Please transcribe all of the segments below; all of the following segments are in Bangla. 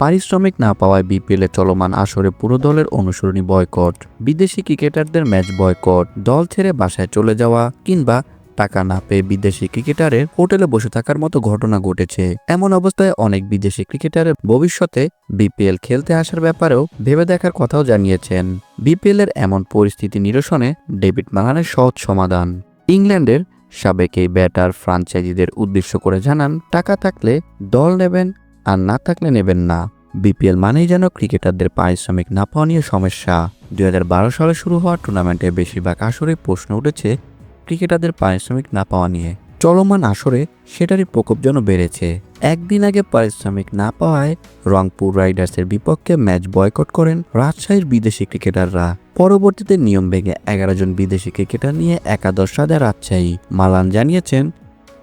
পারিশ্রমিক না পাওয়ায় বিপিএলে চলমান আসরে পুরো দলের অনুসরণী বয়কট, বিদেশি ক্রিকেটারদের ম্যাচ বয়কট, দল ছেড়ে বাসায় চলে যাওয়া কিংবা টাকা না পেয়ে বিদেশি ক্রিকেটারের হোটেলে বসে থাকার মতো ঘটনা ঘটেছে। এমন অবস্থায় অনেক বিদেশি ক্রিকেটারের ভবিষ্যতে বিপিএল খেলতে আসার ব্যাপারেও ভেবে দেখার কথাও জানিয়েছেন। বিপিএল এর এমন পরিস্থিতি নিরসনে ডেভিড মালানের সহজ সমাধান। ইংল্যান্ডের সাবেক এই ব্যাটার ফ্রাঞ্চাইজিদের উদ্দেশ্য করে জানান, টাকা থাকলে দল নেবেন আর না থাকলে নেবেন না। বিপিএল মানেই যেন ক্রিকেটারদের পারিশ্রমিক না পাওয়া নিয়ে সমস্যা। দুই হাজার বারো সালে শুরু হওয়া টুর্নামেন্টে বেশিরভাগ আসরে প্রশ্ন উঠেছে ক্রিকেটারদের পারিশ্রমিক না পাওয়া নিয়ে। চলমান আসরে সেটারই প্রকোপ যেন বেড়েছে। একদিন আগে পারিশ্রমিক না পাওয়ায় রংপুর রাইডার্সের বিপক্ষে ম্যাচ বয়কট করেন রাজশাহীর বিদেশি ক্রিকেটাররা। পরবর্তীতে নিয়ম ভেঙে এগারো জন বিদেশি ক্রিকেটার নিয়ে একাদশ সাদে রাজশাহী। মালান জানিয়েছেন,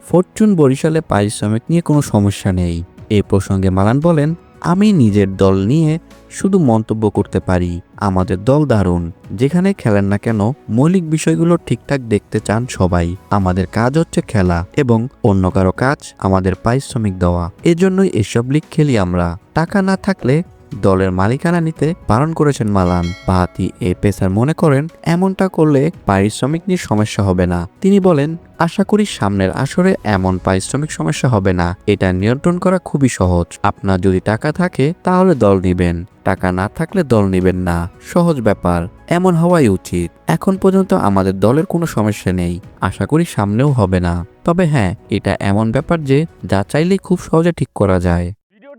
ফরচুন বরিশালে পারিশ্রমিক নিয়ে কোনো সমস্যা নেই। এই প্রসঙ্গে মালান বলেন, আমি নিজের দল নিয়ে শুধু মন্তব্য করতে পারি, আমাদের দল দারুণ। যেখানে খেলেন না কেন, মৌলিক বিষয়গুলো ঠিকঠাক দেখতে চান সবাই। আমাদের কাজ হচ্ছে খেলা এবং অন্য কারও কাজ আমাদের পারিশ্রমিক দেওয়া। এজন্যই এসব লিগ খেলি আমরা। টাকা না থাকলে দলের মালিকানা নিতে বারণ করেছেন মালান। বাহাতি এ পেসার মনে করেন, এমনটা করলে পারিশ্রমিক নিয়ে সমস্যা হবে না। তিনি বলেন, আশা করি সামনের আসরে এমন পারিশ্রমিক সমস্যা হবে না। এটা নিয়ন্ত্রণ করা খুবই সহজ। আপনার যদি টাকা থাকে, তাহলে দল নিবেন। টাকা না থাকলে দল নিবেন না। সহজ ব্যাপার। এমন হওয়াই উচিত। এখন পর্যন্ত আমাদের দলের কোনো সমস্যা নেই। আশা করি সামনেও হবে না। তবে হ্যাঁ এটা এমন ব্যাপার যে, যা চাইলেই খুব সহজে ঠিক করা যায়।